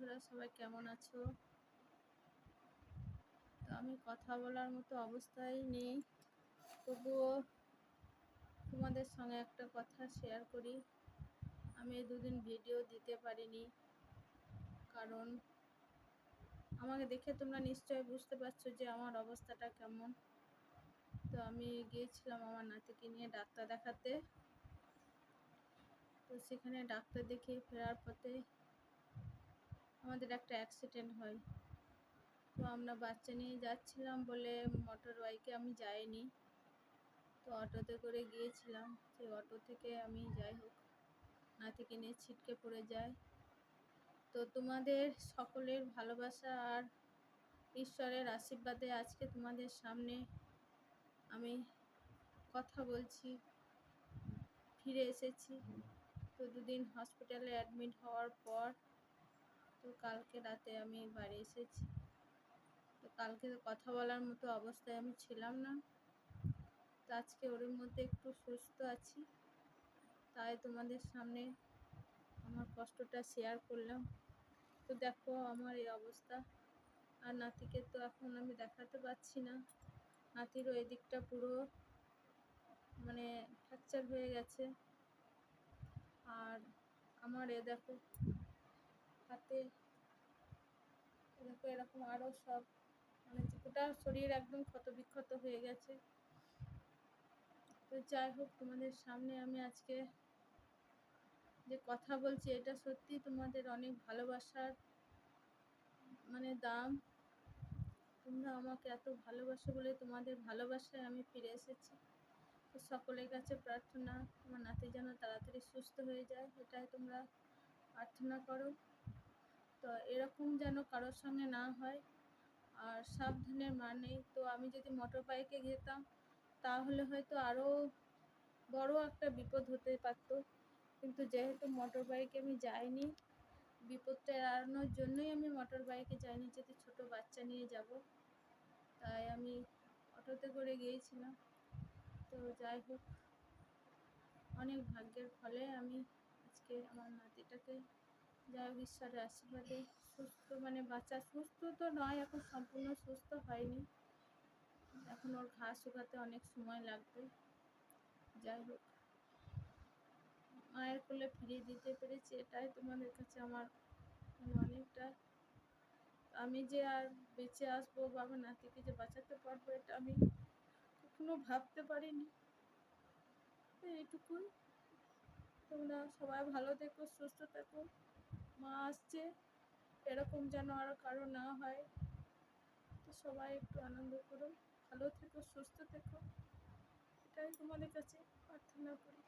বন্ধুরা, সবাই কেমন আছো? তো আমি কথা বলার মতো অবস্থায় নেই। তবুও তোমাদের সঙ্গে একটা কথা শেয়ার করি। আমি দুদিন ভিডিও দিতে পারিনি, কারণ আমাকে দেখে তোমরা নিশ্চয়ই বুঝতে পারছ যে আমার অবস্থাটা কেমন। তো আমি গিয়েছিলাম আমার নাতিকে নিয়ে ডাক্তার দেখাতে। তো সেখানে ডাক্তার দেখিয়ে ফেরার পথে আমাদের একটা অ্যাক্সিডেন্ট হয়। তো আমরা বাচ্চা নিয়ে যাচ্ছিলাম বলে মোটর বাইকে আমি যাইনি। তো অটোতে করে গিয়েছিলাম। সেই অটো থেকে আমি যাই হোক নাতিকে নিয়ে ছিটকে পড়ে যায়। তো তোমাদের সকলের ভালোবাসা আর ঈশ্বরের আশীর্বাদে আজকে তোমাদের সামনে আমি কথা বলছি, ফিরে এসেছি। তো দুদিন হসপিটালে অ্যাডমিট হওয়ার পর তো কালকে রাতে আমি বাড়ি এসেছি। তো কালকে কথা বলার মতো অবস্থায় আমি ছিলাম না। তো আজকে ওর মধ্যে একটু সুস্থ আছি। তাই তোমাদের সামনে আমার কষ্টটা শেয়ার করলাম। তো দেখো আমার এই অবস্থা। আর নাতিকে তো এখন আমি দেখাতে পাচ্ছি না। নাতিরও এদিকটা পুরো মানে ফ্র্যাকচার হয়ে গেছে। আর আমার এ দেখো, হাতে দেখো, এরকম আরও সব মানে গোটা শরীর একদম ক্ষত বিক্ষত হয়ে গেছে। তো যাই হোক, তোমাদের সামনে আমি আজকে যে কথা বলছি, এটা সত্যি তোমাদের অনেক ভালোবাসার মানে দাম। তোমরা আমাকে এত ভালোবাসো বলে তোমাদের ভালোবাসায় আমি ফিরে এসেছি। তো সকলের কাছে প্রার্থনা আমার নাতি যেন তাড়াতাড়ি সুস্থ হয়ে যায়, এটাই তোমরা প্রার্থনা করো। তো এরকম যেন কারোর সঙ্গে না হয়। আর সাবধানের মান তো আমি যদি মোটর বাইকে যেতাম, তাহলে হয়তো আরও বড় একটা বিপদ হতে পারতো। কিন্তু যেহেতু মোটর বাইকে আমি যাইনি বিপদটা এড়ানোর জন্যই আমি মোটর বাইকে যাইনি যদি ছোট বাচ্চা নিয়ে যাব। তাই আমি অটোতে করে গিয়েছিলাম। তো যাই হোক, অনেক ভাগ্যের ফলে আমি আজকে আমার নাতিটাকে যাই হোক ঈশ্বরের আশীর্বাদে সুস্থ মানে বাচ্চা সুস্থ তো নয়, এখন সম্পূর্ণ সুস্থ হয়নি। এখন ওর ঘা শুকাতে অনেক সময় লাগবে। যাই হোক, মায়ের কোলে ফিরিয়ে দিতে পেরেছি, এটাই তোমাদের কাছে আমার মানে অনেকটা। আমি যে আর বেঁচে আসব বা আমার নাতিকে যে বাঁচাতে পারব, এটা আমি কখনো ভাবতে পারিনি। এইটুকুই। তোমরা সবাই ভালো থেকো, সুস্থ থেকো। মা আসছে, এরকম যেন আরও কারও না হয়। তো সবাই একটু আনন্দ করো ভালো থেকো, সুস্থ থেকো। এটাই তোমাদের কাছে প্রার্থনা করি।